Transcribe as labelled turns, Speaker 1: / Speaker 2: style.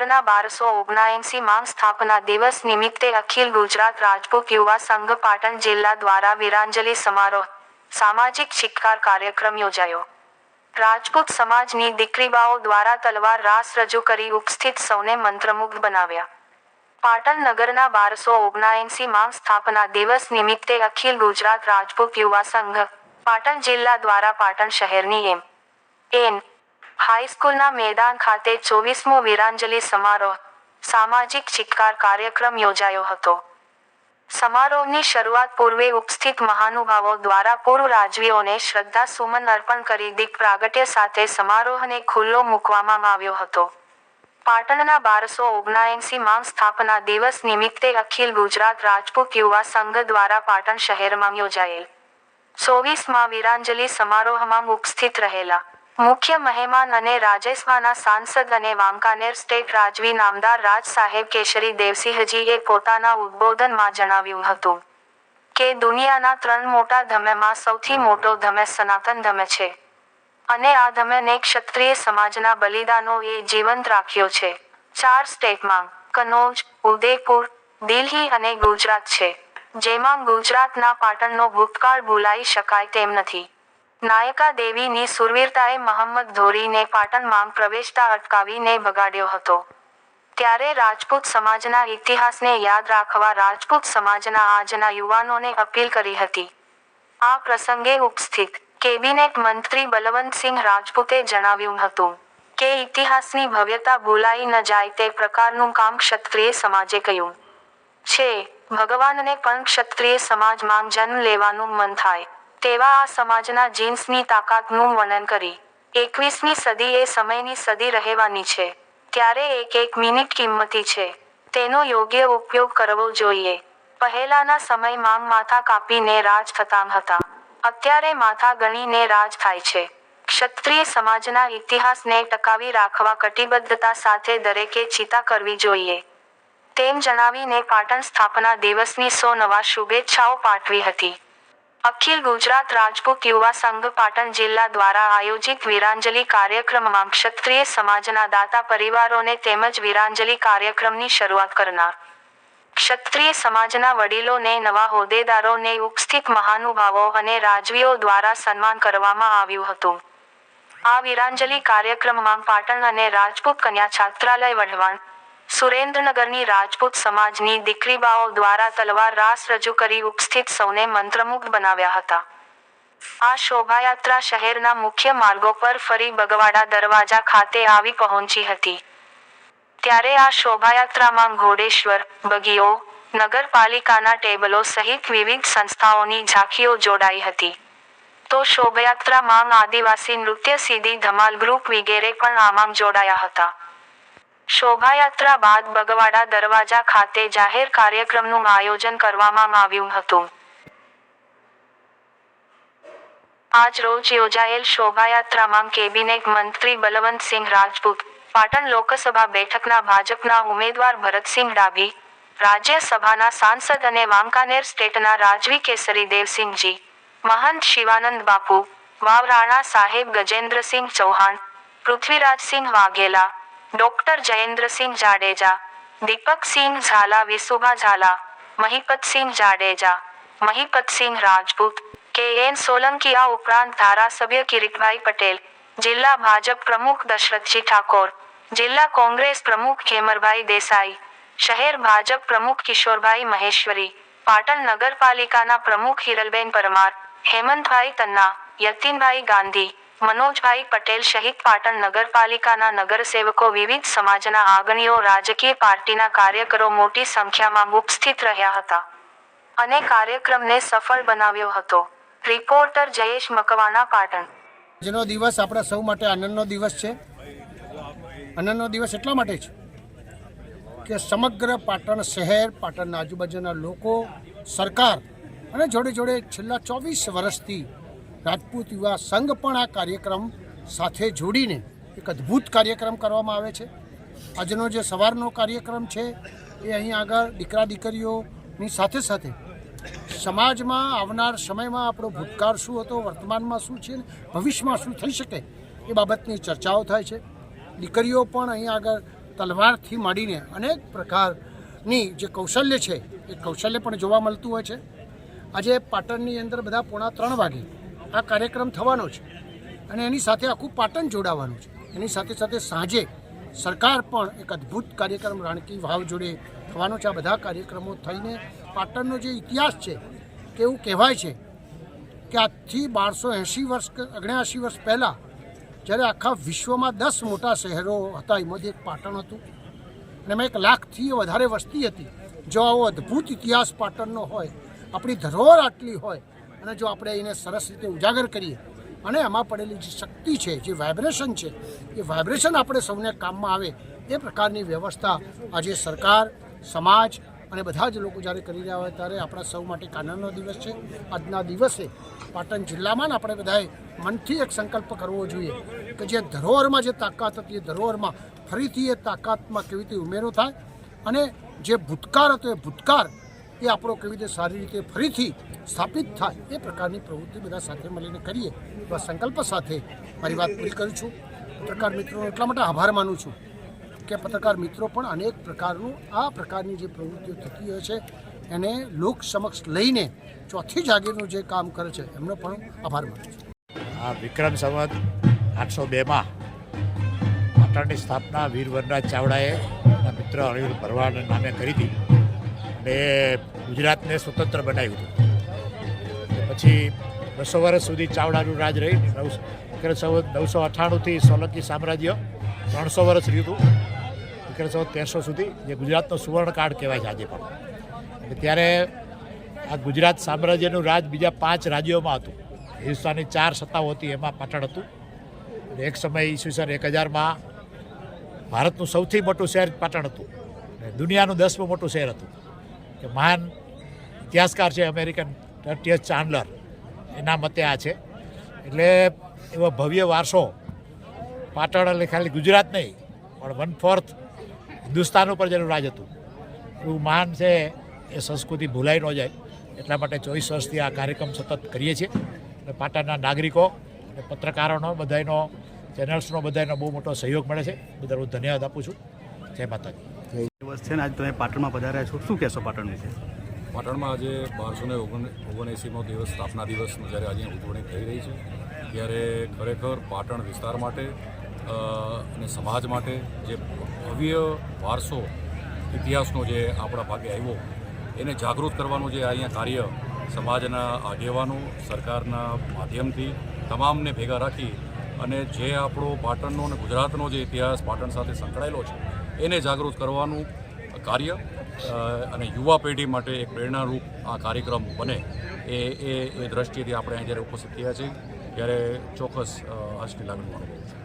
Speaker 1: નગરના બારસો ઓગણાએંસી માં સ્થાપના દિવસ નિમિત્તે અખિલ ગુજરાત રાજપૂત યુવા સંઘ પાટણ જિલ્લા દ્વારા વીરાંજલિ સમારોહ, સામાજિક શિક્ષાર કાર્યક્રમ યોજાયો. રાજપૂત સમાજની દીકરીબાઓ દ્વારા તલવાર રાસ રજૂ કરી ઉપસ્થિત સૌને મંત્રમુગ્ધ બનાવ્યા. પાટણ નગરના બારસો ઓગણાએંસી માં સ્થાપના દિવસ નિમિત્તે અખિલ ગુજરાત રાજપૂત યુવા સંઘ, પાટણ જિલ્લા દ્વારા પાટણ શહેરની એમ. એન. હાઈસ્કૂલના મેદાન ખાતે ચોવીસમો વીરાંજલિ સમારોહ, સામાજિક શિક્ષાર કાર્યક્રમ યોજાયો હતો. સમારોહની શરૂઆત પૂર્વે ઉપસ્થિત મહાનુભાવો દ્વારા પૂર્વ રાજવીઓને શ્રદ્ધા સુમન અર્પણ કરી દીપ પ્રાગટ્ય સાથે સમારોહને ખુલ્લો મૂકવામાં આવ્યો હતો. પાટણના બારસો ઓગણાએંસી માં સ્થાપના દિવસ નિમિત્તે અખિલ ગુજરાત રાજપૂત યુવા સંઘ દ્વારા પાટણ શહેરમાં યોજાયેલ. ચોવીસમાં વીરાંજલિ સમારોહમાં ઉપસ્થિત રહેલા મુખ્ય મહેમાન અને રાજસ્થાનના સાંસદ અને વાંકાનેર સ્ટેટ રાજવી નામદાર રાજ સાહેબ કેશરી દેવસિંહજીએ પોતાના ઉદ્બોધનમાં જણાવ્યું હતું કે દુનિયાના ત્રણ મોટા ધમેમાં સૌથી મોટો ધમે સનાતન ધમે છે. અને આ ધમેને ક્ષત્રિય સમાજના બલિદાનો એ જીવંત રાખ્યો છે. ચાર સ્ટેટમાં કનોજ ઉદયપુર દિલ્હી અને ગુજરાત છે. જેમાં ગુજરાતના પાટણનો ભૂતકાળ ભૂલાઈ શકાય તેમ નથી. નાયકા દેવીની સુરવીરતાએ મહમ્મદ ધોરીને પાટણમાં પ્રવેશતા અટકાવીને બગાડ્યો હતો. ત્યારે રાજપૂત સમાજના ઇતિહાસને યાદ રાખવા રાજપૂત સમાજના આજના યુવાનોને અપીલ કરી હતી. આ પ્રસંગે ઉપસ્થિત કેબિનેટ મંત્રી બલવંતસિંહ રાજપૂતે જણાવ્યું હતું કે, ઇતિહાસની ભવ્યતા ભૂલાઈ ન જાય તે પ્રકારનું કામ ક્ષત્રિય સમાજે કહ્યું છે. ભગવાનને પણ ક્ષત્રિય સમાજમાં જન્મ લેવાનું મન થાય. તેવા આ સમાજના જીન્સની તાકાતનું વર્ણન કરી. એકવીસમી સદી એ સમયની સદી રહેવાની છે. ત્યારે એક એક મિનિટ કિંમતી છે. તેનો યોગ્ય ઉપયોગ કરવો જોઈએ. પહેલાના સમયમાં માથા કાપીને રાજ થતા હતા. અત્યારે માથા ગણીને રાજ થાય છે. ક્ષત્રિય સમાજના ઇતિહાસને ટકાવી રાખવા કટિબદ્ધતા સાથે દરેકે ચિંતા કરવી જોઈએ. તેમ જણાવીને પાટણ સ્થાપના દિવસની સો નવા શુભેચ્છાઓ પાઠવી હતી. અખિલ ગુજરાત રાજપૂત યુવા સંઘ પાટણ જિલ્લા દ્વારા આયોજિત વીરાંજલિ કાર્યક્રમમાં ક્ષત્રિય સમાજના દાતા પરિવારોને તેમજ વીરાંજલિ કાર્યક્રમની શરૂઆત કરનાર. ક્ષત્રિય સમાજના વડીલોને નવા હોદ્દેદારોને ઉપસ્થિત મહાનુભાવો અને રાજવીઓ દ્વારા સન્માન કરવામાં આવ્યું હતું. આ વીરાંજલિ કાર્યક્રમમાં પાટણ અને રાજપૂત કન્યા છાત્રાલય વઢવાણ સુરેન્દ્રનગરની રાજપૂત સમાજની દીકરીબાઓ દ્વારા તલવાર રાસ રજૂ કરી ઉપસ્થિત સૌને મંત્રમુગ્ધ બનાવ્યા હતા. આ શોભાયાત્રા શહેરના મુખ્ય માર્ગો પર ફરી બગવાડા દરવાજા ખાતે આવી પહોંચી હતી. ત્યારે આ શોભાયાત્રામાં ઘોડેશ્વર, બગીઓ, નગરપાલિકાના ટેબલો સહિત વિવિધ સંસ્થાઓની ઝાંખીઓ જોડાઈ હતી. તો શોભાયાત્રામાં આદિવાસી નૃત્ય સીધી ધમાલ ગ્રુપ વગેરે પણ આમાં જોડાયા હતા. શોભાયાત્રા બાદ બગવાડા દરવાજા ખાતે જાહેર કાર્યક્રમનું આયોજન કરવામાં આવ્યું હતું. આજ રોજ યોજાયેલ શોભાયાત્રામાં કેબિનેટ મંત્રી બલવંતસિંહ રાજપૂત, પાટણ લોકસભા બેઠકના ભાજપના ઉમેદવાર ભરતસિંહ ડાભી, રાજ્યસભાના સાંસદ અને વાંકાનેર સ્ટેટના રાજવી કેસરી દેવસિંહજી, મહંત શિવાનંદ બાપુ, વાવરાણા સાહેબ Gajendrasinh Chauhan, Prithvirajsinh Vaghela doctor Jayendrasinh Jadeja Deepaksinh Zala Visubha Zala Mahipatsinh Jadeja Mahipatsinh Rajput K N Solanki આ ઉપરાંત ધારાસભ્ય કિરીટભાઈ પટેલ જિલ્લા ભાજપ પ્રમુખ દશરથજી ઠાકોર જિલ્લા કોંગ્રેસ પ્રમુખ ખેમરભાઈ દેસાઈ શહેર ભાજપ પ્રમુખ કિશોરભાઈ મહેશ્વરી પાટણ નગરપાલિકાના પ્રમુખ હિરલબેન પરમાર હેમંતભાઈ તન્ના યતીનભાઈ ગાંધી મનોજભાઈ પટેલ શહીદ પાટણ નગરપાલિકાના નગરસેવકો વિવિધ સમાજના આગણીઓ, રાજકીય પાર્ટીના કાર્યકરો મોટી સંખ્યામાં ઉપસ્થિત રહ્યા હતા અને કાર્યક્રમને સફળ બનાવ્યો હતો. રિપોર્ટર જયેશ મકવાના પાટણ.
Speaker 2: આજનો દિવસ આપણા સૌ માટે આનંદનો દિવસ છે. આનંદનો દિવસ એટલા માટે છે કે સમગ્ર પાટણ શહેર, પાટણના આજુબાજુના લોકો, સરકાર અને જોડે જોડે છેલ્લા ચોવીસ વર્ષથી રાજપૂત યુવા સંઘ પણ આ કાર્યક્રમ સાથે જોડીને એક અદ્ભુત કાર્યક્રમ કરવામાં આવે છે. આજનો જે સવારનો કાર્યક્રમ છે, એ અહીં આગળ દીકરા દીકરીઓની સાથે સાથે સમાજમાં આવનાર સમયમાં આપણો ભૂતકાળ શું હતો, વર્તમાનમાં શું છે ભવિષ્યમાં શું થઈ શકે એ બાબતની ચર્ચાઓ થાય છે. દીકરીઓ પણ અહીં આગળ તલવારથી માંડીને અનેક પ્રકારની જે કૌશલ્ય છે, એ કૌશલ્ય પણ જોવા મળતું હોય છે. આજે પાટણની અંદર બધા પોણા ત્રણ વાગે આ કાર્યક્રમ થવાનો છે. અને એની સાથે આખું પાટણ જોડાવાનું છે. એની સાથે સાથે સાંજે સરકાર પણ એક અદ્ભુત કાર્યક્રમ રાણકી વાવ જોડે થવાનો છે. આ બધા કાર્યક્રમો થઈને પાટણનો જે ઇતિહાસ છે કે એવું કહેવાય છે કે આજથી બારસો એંશી વર્ષ કે ઓગણ્યાસી વર્ષ પહેલાં જ્યારે આખા વિશ્વમાં દસ મોટા શહેરો હતા, એમાંથી એક પાટણ હતું. અને એમાં એક લાખથી વધારે વસ્તી હતી. જો આવો અદ્ભુત ઇતિહાસ પાટણનો હોય, આપણી ધરોહર આટલી હોય અને જો આપણે એને સરસ રીતે ઉજાગર કરીએ, અને એમાં પડેલી જે શક્તિ છે, જે વાઇબ્રેશન છે, એ વાઇબ્રેશન આપણે સૌને કામમાં આવે એ પ્રકારની વ્યવસ્થા આજે સરકાર, સમાજ અને બધા જ લોકો જ્યારે કરી રહ્યા હોય ત્યારે આપણા સૌ માટે એક દિવસ છે. આજના દિવસે પાટણ જિલ્લામાં આપણે બધાએ મનથી એક સંકલ્પ કરવો જોઈએ કે જે ધરોહરમાં જે તાકાત હતી, એ ધરોહરમાં ફરીથી એ તાકાતમાં કેવી રીતે ઉમેરો થાય અને જે ભૂતકાળ હતો, એ ભૂતકાળ એ આપણો કેવી રીતે સારી રીતે ફરીથી સ્થાપિત થાય એ પ્રકારની પ્રવૃત્તિ બધા સાથે મળીને કરીએ એવા સંકલ્પ સાથે મારી વાત પૂરી કરું છું. પત્રકાર મિત્રોનો એટલા માટે આભાર માનું છું કે પત્રકાર મિત્રો પણ અનેક પ્રકારનું આ પ્રકારની જે પ્રવૃત્તિઓ થતી હોય છે એને લોક સમક્ષ લઈને ચોથી જાગીરનું જે કામ કરે છે એમનો પણ આભાર માનું છું.
Speaker 3: આ વિક્રમ સંવત આઠસો બેમાં પાટણની સ્થાપના વીર વનરાજ ચાવડાએ મિત્ર અનિલ ભરવાડના નામે કરી હતી. અને ગુજરાતને સ્વતંત્ર બનાવ્યું હતું. પછી બસો વર્ષ સુધી ચાવડાનું રાજ રહી. નવસો, વિક્રમ નવસો અઠ્ઠાણુંથી સોલંકી સામ્રાજ્ય ત્રણસો વર્ષ રહ્યું હતું. વિક્રમ સંવત તેરસો સુધી જે ગુજરાતનો સુવર્ણકાળ કહેવાય છે આજે પણ. ત્યારે આ ગુજરાત સામ્રાજ્યનું રાજ બીજા પાંચ રાજ્યોમાં હતું. હિન્દુસ્તાનની ચાર સત્તાઓ હતી, એમાં પાટણ હતું. અને એક સમય ઈસવીસન એક હજારમાં ભારતનું સૌથી મોટું શહેર પાટણ હતું. દુનિયાનું દસમું મોટું શહેર હતું. કે મહાન ઇતિહાસકાર છે અમેરિકન ટર્ટિયસ ચાન્ડલર એના મતે આ છે. એટલે એવો ભવ્ય વારસો પાટણ એટલે ખાલી ગુજરાત નહીં, પણ વન ફોર્થ હિન્દુસ્તાન ઉપર જેનું રાજ હતું. એવું મહાન છે એ સંસ્કૃતિ ભૂલાઈ ન જાય. એટલા માટે ચોવીસ વર્ષથી આ કાર્યક્રમ સતત કરીએ છીએ. અને પાટણના નાગરિકો અને પત્રકારોનો બધાનો ચેનલ્સનો બધાનો બહુ મોટો સહયોગ મળે છે. બધા હું ધન્યવાદ આપું છું. જય માતાજી.
Speaker 4: દિવસ છે ને, આજે તમે પાટણમાં પધાર્યા છો. શું કહેશો પાટણ વિશે?
Speaker 5: પાટણમાં આજે બારસો ને ઓગણ ઓગણએંસીમો દિવસ સ્થાપના દિવસની જ્યારે આજે ઉજવણી થઈ રહી છે, ત્યારે ખરેખર પાટણ વિસ્તાર માટે અને સમાજ માટે જે ભવ્ય વારસો, ઇતિહાસનો જે આપણા ભાગે આવ્યો, એને જાગૃત કરવાનું જે અહીંયા કાર્ય સમાજના આગેવાનો, સરકારના માધ્યમથી તમામને ભેગા રાખી અને જે આપણો પાટણનો અને ગુજરાતનો જે ઇતિહાસ પાટણ સાથે સંકળાયેલો છે એને જાગૃત કરવાનું કાર્ય અને યુવા પેઢી માટે એક પ્રેરણારૂપ આ કાર્યક્રમ બને. એ એ એ દ્રષ્ટિએથી આપણે અહીં જ્યારે ઉપસ્થિત થયા છીએ, ત્યારે ચોક્કસ હર્ષની લાગણીનો અનુભવ છે.